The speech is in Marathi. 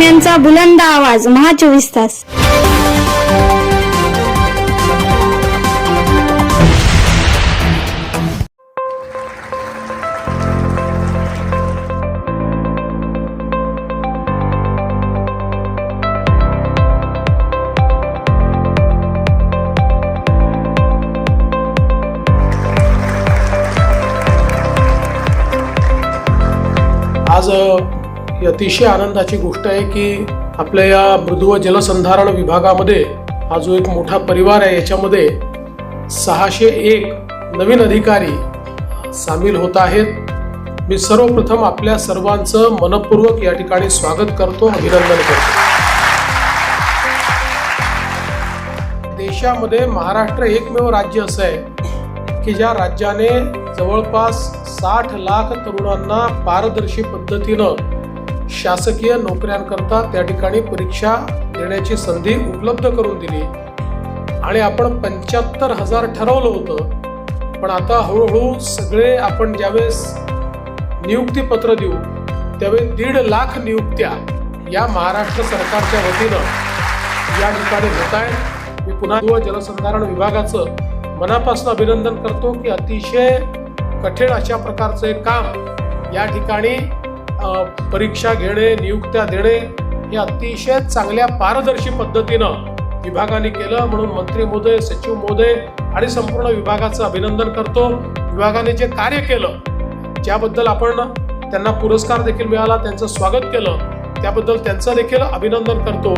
बातम्यांचा बुलंद आवाज महा चोवीस तास. आज ही अतिशय आनंदाची गोष्ट आहे की आपल्या या मृदू व जलसंधारण विभागामध्ये हा जो एक मोठा परिवार आहे याच्यामध्ये सहाशे एक नवीन अधिकारी सामील होत आहेत. मी सर्वप्रथम आपल्या सर्वांचं मनपूर्वक या ठिकाणी स्वागत करतो अभिनंदन करतो. देशामध्ये महाराष्ट्र एकमेव राज्य असं आहे की ज्या राज्याने जवळपास साठ लाख तरुणांना पारदर्शी पद्धतीनं शासकीय नोकऱ्यांकरता त्या ठिकाणी परीक्षा देण्याची संधी उपलब्ध करून दिली. आणि आपण पंच्याहत्तर हजार ठरवलं होतं. पण आता हळूहळू सगळे आपण ज्यावेळेस नियुक्तीपत्र देऊ त्यावेळी दीड लाख नियुक्त्या या महाराष्ट्र सरकारच्या वतीनं या ठिकाणी होत आहेत. मी पुन्हा जलसंधारण विभागाचं मनापासून अभिनंदन करतो की अतिशय कठीण अशा प्रकारचं एक काम या ठिकाणी परीक्षा घेणे नियुक्त्या देणे हे अतिशय चांगल्या पारदर्शी पद्धतीनं विभागाने केलं म्हणून मंत्री महोदय सचिव महोदय आणि संपूर्ण विभागाचं अभिनंदन करतो. विभागाने जे कार्य केलं ज्याबद्दल आपण त्यांना पुरस्कार देखील मिळाला त्यांचं स्वागत केलं त्याबद्दल त्यांचं देखील अभिनंदन करतो.